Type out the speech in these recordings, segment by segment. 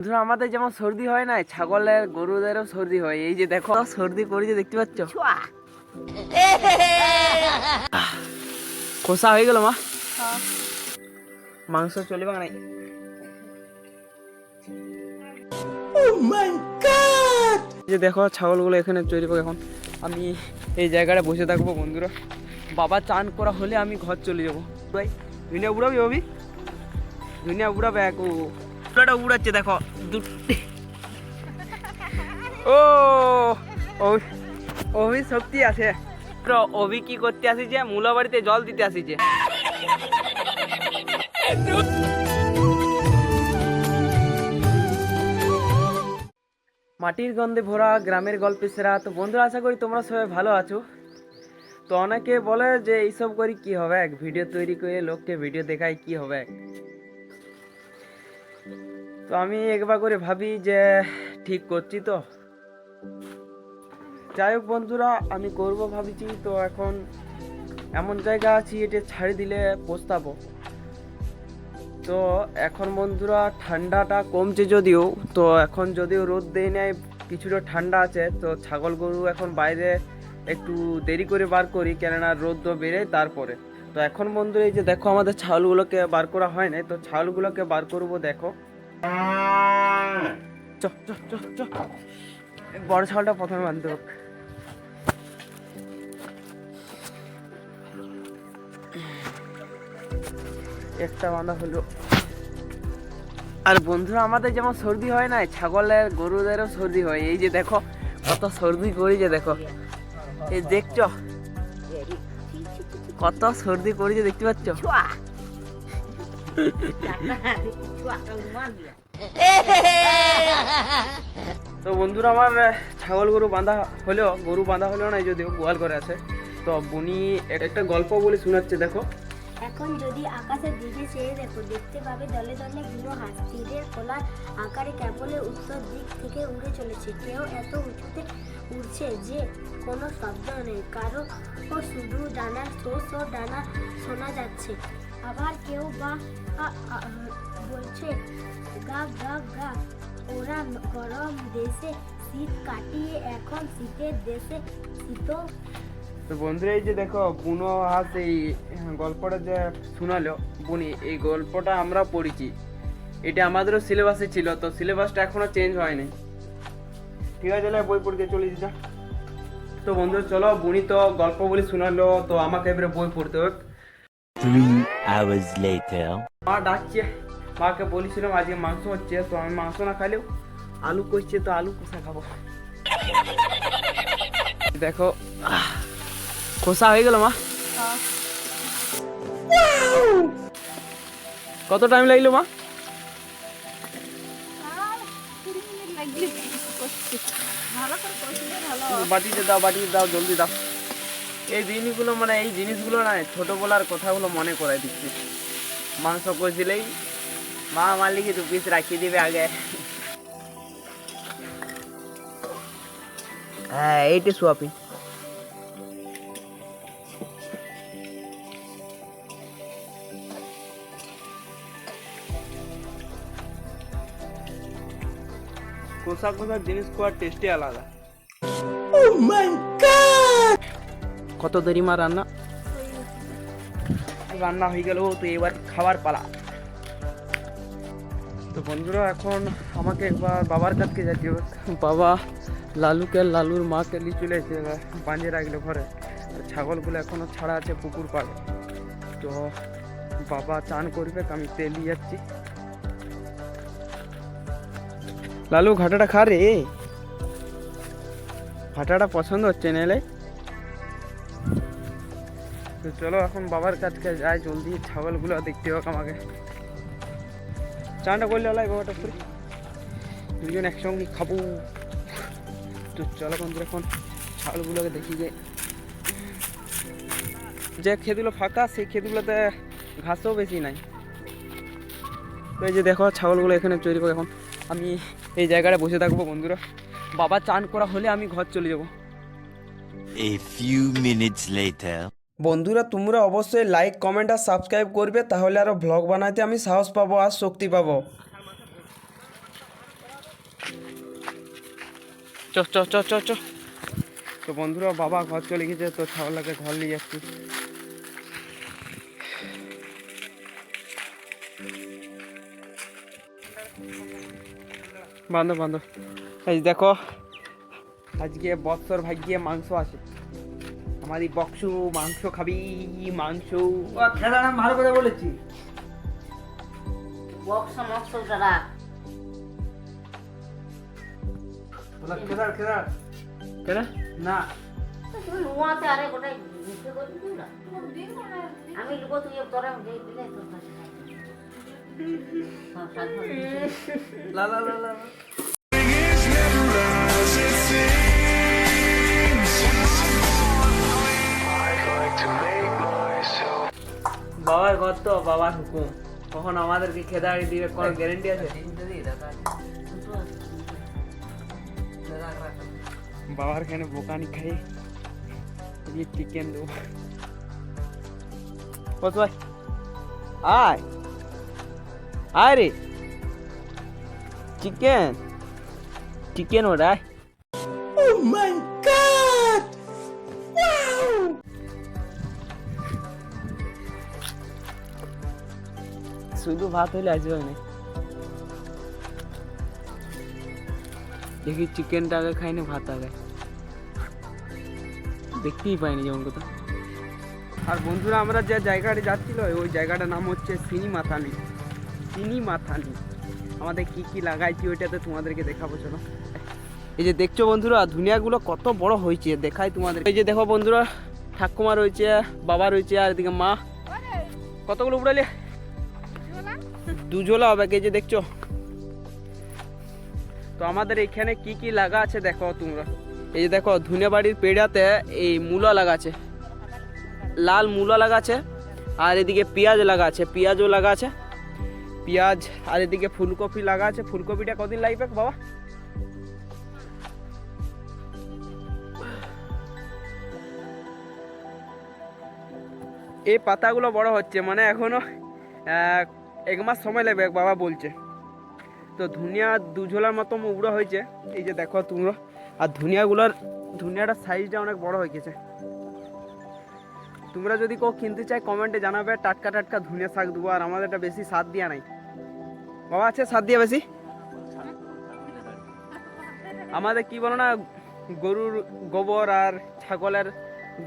বন্ধুরা আমাদের যেমন সর্দি হয় না ছাগলের গরুদেরও সর্দি হয়। এই যে দেখো সর্দি করেছে দেখতে পাচ্ছ? কষা হয়ে গেল মা। মাংস চলে চলবে নাই এই যে দেখো ছাগলগুলো এখানে চড়বে এখন। আমি এই জায়গাটা বসে থাকব বন্ধুরা। বাবা চান করা হলে আমি ঘর চলে যাব। ভাই দুনিয়া উড়াবি অভি দুনিয়া উড়াবে এক ও। পুরাটা উড়াচ্ছে, দেখো। ও অভি শক্তি আছে। অভি কি করতে আসিছে? মূলা বাড়িতে জল দিতে আসিছে। মাটির গন্ধে ভরা গ্রামের গল্পে সেরা। তো বন্ধুরা, আশা করি তোমরা সবাই ভালো আছো। তো অনেকে বলে যে, এইসব করি কি হবে? এক ভিডিও তৈরি করে লোককে ভিডিও দেখাই কি হবে? তো আমি একবার করে ভাবি যে ঠিক করছি তো। যাই হোক বন্ধুরা, আমি করব ভাবিছি। তো এখন এমন জায়গা আছি এটা ছাড়ি দিলে পস্তাবো। তো এখন বন্ধুরা, ঠান্ডাটা কমছে যদিও, তো এখন যদিও রোদ দেয় নেয় কিছুটা ঠান্ডা আছে। তো ছাগল গরু এখন বাইরে একটু দেরি করে বার করি, কেননা রোদ বেড়ে তারপরে। তো এখন বন্ধুরা, এই যে দেখো আমাদের ছাগলগুলোকে বার করা হয় নাই, তো ছাগলগুলোকে বার করব দেখো। বড় ছাগলটা প্রথমে হোক একটা বাঁধা হলো। আর বন্ধুরা, আমাদের যেমন সর্দি হয় না ছাগলের, গরুদেরও সর্দি হয়। এই যে দেখো, কত সর্দি করেছে দেখো। এই দেখছ? কত সর্দি করেছে দেখতে পাচ্ছ? তো বন্ধুরা, আমার ছাগল গরু বাঁধা হলেও, গরু বাঁধা হলেও না যদিও, গোয়াল করে আছে। তো বুনি একটা গল্প বলে শোনাচ্ছে, দেখো। এখন যদি আকাশের দিকে চেয়ে দেখো, দেখতে পাবে দলে দলে বুড়ো হাঁস তীরের খোলার আকারে কেবলে উত্তর দিক থেকে উড়ে চলেছে। কেউ এত উঁচুতে উড়ছে যে কোনো শব্দ নেই। কারও শুধু ডানার ও ডানা শোনা যাচ্ছে। আবার কেউ বা বলছে, গা গা গা, ওরা গরম দেশে শীত কাটিয়ে এখন শীতের দেশে শীত তো বন্ধুরা, এই যে দেখো, বুনো হাঁস এই গল্পটা যে শোনালো, বুনি, এই গল্পটা আমরা পড়েছি। এটা আমাদেরও সিলেবাসে ছিল, তো সিলেবাসটা এখনও চেঞ্জ হয়নি। ঠিক আছে বই পড়তে চলে যা। তো বন্ধুরা, চলো, বুনি তো গল্প বলে শোনালো, তো আমাকে এবারে বই পড়তে হবে। Three hours later. মা ডাকছে মাকে বলেছিলাম আজকে মাংস হচ্ছে তো আমি মাংস না খাইলেও আলু কষছে তো আলু কষা খাব। দেখো কষা হয়ে গেল মা। কত টাইম লাগল মা? বাটিতে দাও বাটিতে দাও জলদি দাও। এই জিনিসগুলো মানে এই জিনিসগুলো না ছোটবেলার কথাগুলো মনে করাই দিচ্ছি। মাংস কষিলেই মা মালিক দু পিস রাখিয়ে দিবে আগে। হ্যাঁ এইটা সোয়াবি। কোষা কোষা জিনিস খাওয়ার টেস্টই আলাদা। কত দেরি মা রান্না? রান্না হয়ে গেল তো এবার খাবার পালা। তো বন্ধুরা এখন আমাকে একবার বাবার কাছকে যেতে হবে। বাবা লালুকে লালুর মাকে নিয়ে চলে এসে বাঁধে রাখল ঘরে। ছাগলগুলো এখনও ছাড়া আছে পুকুর পাড়ে। তো বাবা চান করবে আমি তেলিয়ে যাচ্ছি। লালু ঘাটাটা খা রে। ঘাটাটা পছন্দ হচ্ছে না এলে? তো চলো এখন বাবার কাছকে যাই, জলদি ছাগলগুলো দেখতে হোক আমাকে। চানটা করলে ওলাই বাবাটা করে। দুজন একসঙ্গে খাব। তো চলো বন্ধুরা, এখন ছাগলগুলোকে দেখি যে যে ক্ষেতগুলো ফাঁকা, সেই ক্ষেতগুলোতে ঘাসও বেশি নাই। তো এই যে দেখো, ছাগলগুলো এখানে তৈরি করে এখন আমি এই জায়গাটা বসে থাকব বন্ধুরা। বাবা চান করা হলে আমি ঘর চলে যাব। A few minutes later. বন্ধুরা তোমরা অবশ্যই লাইক কমেন্ট আর সাবস্ক্রাইব করবে তাহলে আরও ভ্লগ বানাতে আমি সাহস পাবো আর শক্তি পাবো। চ চ চ চ চ। তো বন্ধুরা বাবা ঘর চলে গেছে তো ছাগলটাকে ঘর নিয়ে যাচ্ছি। বান্ধব বান্ধব। এই দেখো আজকে বৎসর ভাগ্যে মাংস আছে আমারই বক্সু মাংস খাবি মাংস। খেলা নাম ভালো করে বলেছি। বক্স খেলার খেলার কেনা না। তুমি আরে গোটাই বুঝতে করে দিও না? আমি লুকো তুই তোরা দিয়ে দিলে তোর কাছে লা লা লা লা। বাবার ঘর তো বাবার হুকুম। কখন আমাদেরকে খেদাড়ি দিবে কোনো গ্যারেন্টি আছে? বাবার এখানে বোকানি খাই। এই চিকেন দেবো। বস ভাই আয়। আয় রে। চিকেন চিকেন ওটা। শুধু ভাত হইলে আসবে না। দেখি চিকেনটা আগে খাই ভাত আগে। দেখতেই পাইনি যেমন কথা। আর বন্ধুরা, আমরা যে জায়গাটা যাচ্ছিল, ওই জায়গাটার নাম হচ্ছে সিনিমাথানি সিনিমাথানি আমাদের কি কি লাগাইছি ওইটাতে তোমাদেরকে দেখাবো, চলো। এই যে দেখছ বন্ধুরা, ধুনিয়াগুলো কত বড় হয়েছে, দেখাই তোমাদের এই যে দেখো বন্ধুরা, ঠাকুমা রয়েছে, বাবা রয়েছে, আর এদিকে মা। কতগুলো উড়ালে? দুঝোলা হবে যে দেখছ। তো আমাদের এখানে কি কি লাগা আছে দেখো তোমরা। এই যে দেখো ধুনে বাড়ির পেড়াতে এই মূলা লাগা আছে। লাল মূলা লাগা আছে, আর এদিকে পেঁয়াজ লাগা আছে, পেঁয়াজও লাগা আছে। পেঁয়াজ, আর এদিকে ফুলকপি লাগা আছে। ফুলকপিটা কদিন লাগবে বাবা? এই পাতাগুলো বড় হচ্ছে মানে এখনও এক মাস সময় লাগবে বাবা বলছে। তো ধুনিয়া দুঝোলার মতো উড়ো হয়েছে। এই যে দেখো তোমরা। আর ধুনিয়াগুলোর, ধুনিয়াটার সাইজটা অনেক বড় হয়ে গেছে। তোমরা যদি কেউ কিনতে চাই কমেন্টে জানাবে, টাটকা টাটকা ধুনিয়া শাক দেবো। আর আমাদের এটা বেশি স্বাদ দিয়া নাই। বাবা, আছে স্বাদ দিয়া বেশি? আমাদের কি বলো না, গরুর গোবর আর ছাগলের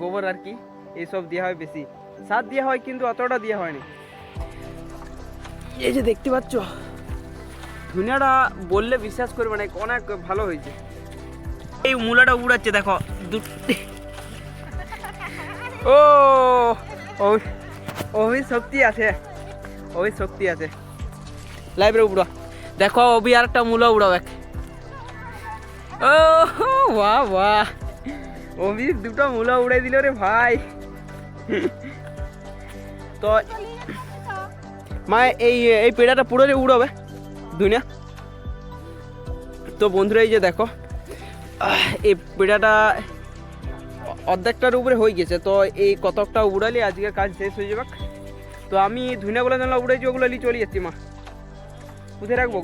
গোবর আর কি, এইসব দেওয়া হয় বেশি। সার দেওয়া হয়, কিন্তু অতটা দেওয়া হয়নি। এই যে দেখতে পাচ্ছ? ধুনিয়াটা বললে বিশ্বাস করবে না, অনেক ভালো হয়েছে। এই মূলাটা উড়াচ্ছে, দেখো ও ওই শক্তি আছে ওই শক্তি আছে। লাইব্রেরি উড়া। দেখো অবি আর একটা মূলা উড়াও এক। ও, বাহ বাহ। অবি দুটো মূলা উড়াই দিল রে ভাই। তো মা এই এই পেড়াটা পুরো রে উড়াবে, দুনিয়া। তো বন্ধুরা, এই যে দেখো এই পেড়াটা অর্ধেকটার উপরে হয়ে গেছে। তো এই কতকটা উড়ালে আজকের কাজ শেষ হয়ে যাবে। তো আমি ধুনিয়াগুলো যেন উড়েছি, ওগুলো নিয়ে চলে যাচ্ছি, মা। কোথায় রাখব?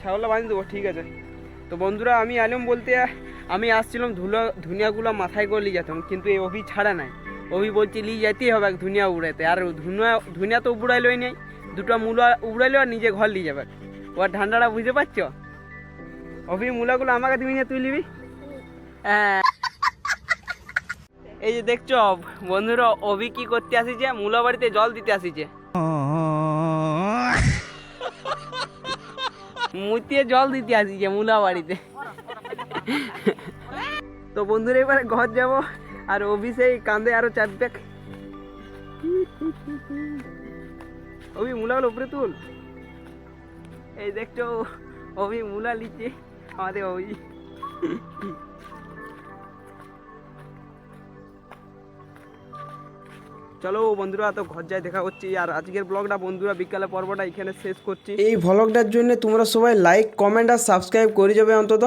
ছাগলটা বাঁধি দেবো, ঠিক আছে। তো বন্ধুরা, আমি আলম বলতে আমি আসছিলাম, ধুলো, ধুনিয়াগুলো মাথায় করে নিয়ে যেতাম, কিন্তু এই অভি ছাড়া নাই। অভি বলছি, নিয়ে যেতেই হবে এক ধুনিয়া উড়াইতে। আর ধুনিয়া ধুনিয়া তো উড়াইলই নেই, দুটো মূলা উড়াইলো আর নিজে ঘর নিয়ে যাবে। ওর ঠান্ডাটা বুঝতে পারছ? অভি মূলাগুলো আমাকে তুমি নিয়ে তুই নিবি? হ্যাঁ। এই যে দেখছ, বন্ধুরা, অভি কি করতে আসিছে? মূলা বাড়িতে জল দিতে আসিছে। মুতিয়ে জল দিতে আসিছে মূলা বাড়িতে। তো বন্ধুরা, এবারে ঘর যাব। আর অভি সেই কান্দে আরও চার ব্যাগ অভি মূলাগুলো উপরে তুল। এই দেখছ, অভি মূলা লিচে আমাদের অভি। চলো বন্ধুরা, তো ঘর যাই, দেখা হচ্ছে। আর আজকের ব্লগটা বন্ধুরা, বিকালে পর্বটা এখানে শেষ করছি। এই ব্লগটার জন্য তোমরা সবাই লাইক কমেন্ট আর সাবস্ক্রাইব করে যাবে অন্তত।